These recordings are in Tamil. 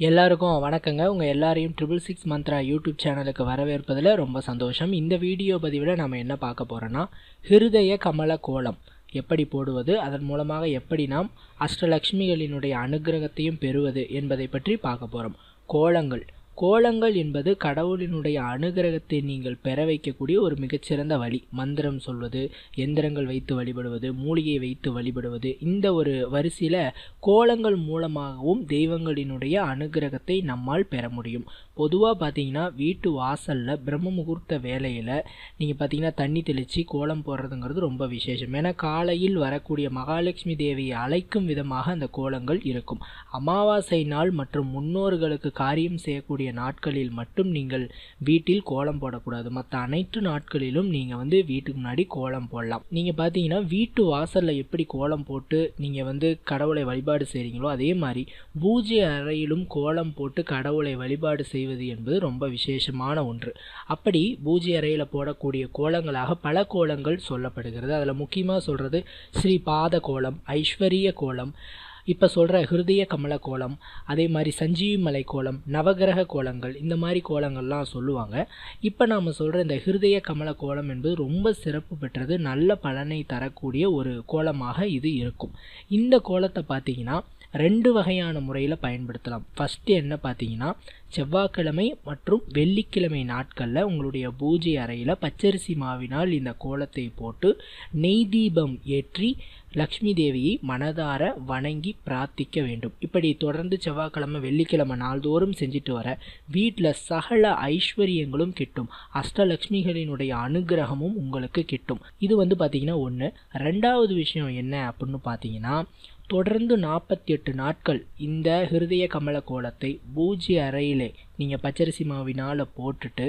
எல்லாருக்கும் வணக்கங்க. உங்கள் எல்லாரையும் ட்ரிபிள் சிக்ஸ் மந்த்ரா யூடியூப் சேனலுக்கு வரவேற்பதில் ரொம்ப சந்தோஷம். இந்த வீடியோ பதிவில் நம்ம என்ன பார்க்க போகிறோன்னா ஹிருதய கமல கோலம் எப்படி போடுவது அதன் மூலமாக எப்படி நாம் அஷ்டலக்ஷ்மிகளினுடைய அனுகிரகத்தையும் பெறுவது என்பதை பற்றி பார்க்க போகிறோம் கோலங்கள் கோலங்கள் என்பது கடவுளினுடைய அனுகிரகத்தை நீங்கள் பெற வைக்கக்கூடிய ஒரு மிகச்சிறந்த வழி. மந்திரம் சொல்வது எந்திரங்கள் வைத்து வழிபடுவது மூலிகை வைத்து வழிபடுவது இந்த ஒரு வரிசையில் கோலங்கள் மூலமாகவும் தெய்வங்களினுடைய அனுகிரகத்தை நம்மால் பெற முடியும். பொதுவாக பார்த்தீங்கன்னா வீட்டு வாசலில் பிரம்ம முகூர்த்த வேலையில் நீங்கள் பார்த்தீங்கன்னா தண்ணி தெளித்து கோலம் போடுறதுங்கிறது ரொம்ப விசேஷம். ஏன்னா காலையில் வரக்கூடிய மகாலட்சுமி தேவியை அழைக்கும் விதமாக அந்த கோலங்கள் இருக்கும். அமாவாசை நாள் மற்றும் முன்னோர்களுக்கு காரியம் செய்யக்கூடிய நாட்களில் மட்டும் நீங்கள் வீட்டில் கோலம் போடக்கூடாது. மற்ற அனைத்து நாட்களிலும் நீங்கள் வந்து வீட்டுக்கு முன்னாடி கோலம் போடலாம். நீங்கள் பார்த்தீங்கன்னா வீட்டு வாசலில் எப்படி கோலம் போட்டு நீங்கள் வந்து கடவுளை வழிபாடு செய்கிறீங்களோ அதே மாதிரி பூஜை அறையிலும் கோலம் போட்டு கடவுளை வழிபாடு செய்ய செய்வது என்பது ரொம்ப விசேஷமான ஒன்று. அப்படி பூஜை அறையில் போடக்கூடிய கோலங்களாக பல கோலங்கள் சொல்லப்படுகிறது. அதில் முக்கியமாக சொல்கிறது ஸ்ரீ பாத கோலம் ஐஸ்வரிய கோலம் இப்போ சொல்கிற ஹிருதய கமல கோலம் அதே மாதிரி சஞ்சீவி மலை கோலம் நவகிரக கோலங்கள் இந்த மாதிரி கோலங்கள்லாம் சொல்லுவாங்க. இப்போ நாம் சொல்கிற இந்த ஹிருதய கமல கோலம் என்பது ரொம்ப சிறப்பு பெற்றது நல்ல பலனை தரக்கூடிய ஒரு கோலமாக இது இருக்கும். இந்த கோலத்தை பார்த்தீங்கன்னா ரெண்டு வகையான முறையில் பயன்படுத்தலாம். ஃபஸ்ட்டு என்ன பார்த்தீங்கன்னா செவ்வாய்க்கிழமை மற்றும் வெள்ளிக்கிழமை நாட்களில் உங்களுடைய பூஜை அறையில் பச்சரிசி மாவினால் இந்த கோலத்தை போட்டு நெய் தீபம் ஏற்றி லக்ஷ்மி தேவியை மனதார வணங்கி பிரார்த்திக்க வேண்டும். இப்படி தொடர்ந்து செவ்வாய்க்கிழமை வெள்ளிக்கிழமை நாள்தோறும் செஞ்சுட்டு வர வீட்டில் சகல ஐஸ்வர்யங்களும் கிட்டும். அஷ்டலக்ஷ்மிகளினுடைய அனுகிரகமும் உங்களுக்கு கிட்டும். இது வந்து பார்த்திங்கன்னா ஒன்று ரெண்டாவது விஷயம் என்ன அப்படின்னு பார்த்தீங்கன்னா தொடர்ந்து நாற்பத்தி எட்டு நாட்கள் இந்த ஹிருதய கமல கோலத்தை பூஜ்ய அறையிலே நீங்கள் பச்சரிசி மாவினால் போட்டுட்டு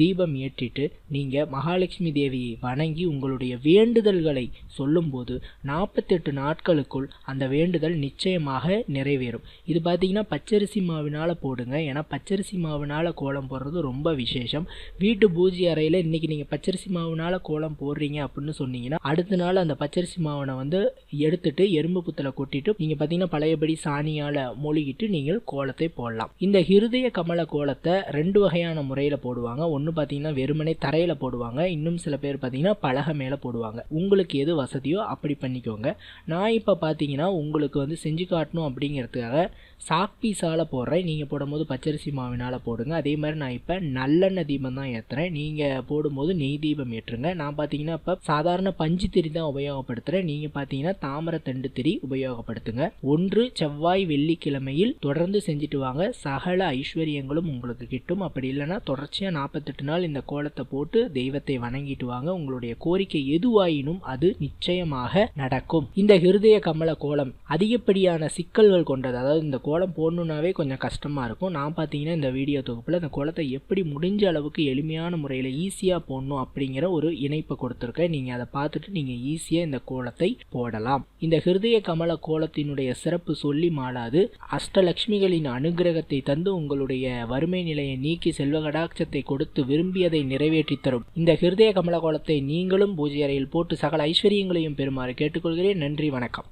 தீபம் ஏற்றிட்டு நீங்கள் மகாலட்சுமி தேவியை வணங்கி உங்களுடைய வேண்டுதல்களை சொல்லும்போது நாற்பத்தெட்டு நாட்களுக்குள் அந்த வேண்டுதல் நிச்சயமாக நிறைவேறும். இது பார்த்திங்கன்னா பச்சரிசி மாவினால் போடுங்க. ஏன்னா பச்சரிசி மாவினால் கோலம் போடுறது ரொம்ப விசேஷம். வீட்டு பூஜை அறையில் இன்றைக்கி நீங்கள் பச்சரிசி மாவினால் கோலம் போடுறீங்க அப்படின்னு சொன்னீங்கன்னா அடுத்த நாள் அந்த பச்சரிசி மாவனை வந்து எடுத்துட்டு எறும்பு புத்தில் கொட்டிட்டு நீங்கள் பார்த்தீங்கன்னா பழையபடி சாணியால் மொழிகிட்டு நீங்கள் கோலத்தை போடலாம். இந்த ஹிருதய கமல கோலத்தை ரெண்டு வகையான முறையில் போடுவாங்க. ஒன்று பார்த்தீங்கன்னா வெறுமனே தரையில் போடுவாங்க. இன்னும் சில பேர் பார்த்தீங்கன்னா பலகை மேலே போடுவாங்க. உங்களுக்கு எது வசதியோ அப்படி பண்ணிக்கோங்க. நான் இப்போ பார்த்தீங்கன்னா உங்களுக்கு வந்து செஞ்சு காட்டணும் அப்படிங்கிறதுக்காக சாக் பீஸால் போடுறேன். நீங்கள் போடும்போது பச்சரிசி மாவினால் போடுங்க. அதே மாதிரி நான் இப்போ நல்லெண்ணெய் தீபம் தான் ஏற்றுறேன் நீங்கள் போடும்போது நெய் தீபம் ஏற்றுங்க. நான் பார்த்தீங்கன்னா இப்போ சாதாரண பஞ்சு திரி தான் உபயோகப்படுத்துகிறேன் நீங்கள் பார்த்தீங்கன்னா தாமரை தண்டு திரி உபயோகப்படுத்துங்க. ஒன்று செவ்வாய் வெள்ளிக்கிழமையில் தொடர்ந்து செஞ்சுட்டு வாங்க. சகல ஐஸ்வர்யங்களும் உங்களுக்கு கிட்டும். அப்படி இல்லைன்னா தொடர்ச்சியாக நாற்பத்தெட்டு நாள் இந்த கோலத்தை போட்டு தெய்வத்தை வணங்கிட்டு வாங்க. உங்களுடைய கோரிக்கை எதுவாயினும் அது நிச்சயமாக நடக்கும். இந்த ஹிருதய கமல கோலம் அதிகப்படியான சிக்கல்கள் கொண்டது அதாவது இந்த கோலம் போடணுன்னாவே கொஞ்சம் கஷ்டமாக இருக்கும். நான் பார்த்தீங்கன்னா இந்த வீடியோ தொகுப்பில் இந்த கோலத்தை எப்படி முடிஞ்ச அளவுக்கு எளிமையான முறையில் ஈஸியாக போடணும் அப்படிங்கிற ஒரு இணைப்பை கொடுத்துருக்கேன். நீங்கள் அதை பார்த்துட்டு நீங்கள் ஈஸியாக இந்த கோலத்தை போடலாம். இந்த ஹிருதய கமல கோலத்தினுடைய சிறப்பு சொல்லி மாளாது. அஷ்டலக்ஷ்மிகளின் அனுகிரகத்தை தந்து உங்களுடைய வறுமை நிலையை நீக்கி செல்வ கடாட்சத்தை கொடுத்து விரும்பியதை நிறைவேற்றி தரும். இந்த ஹிருதய கமல கோலத்தை நீங்களும் பூஜை அறையில் போட்டு சகல ஐஸ்வர்யங்களையும் பெறுமாறு கேட்டுக்கொள்கிறேன். நன்றி வணக்கம்.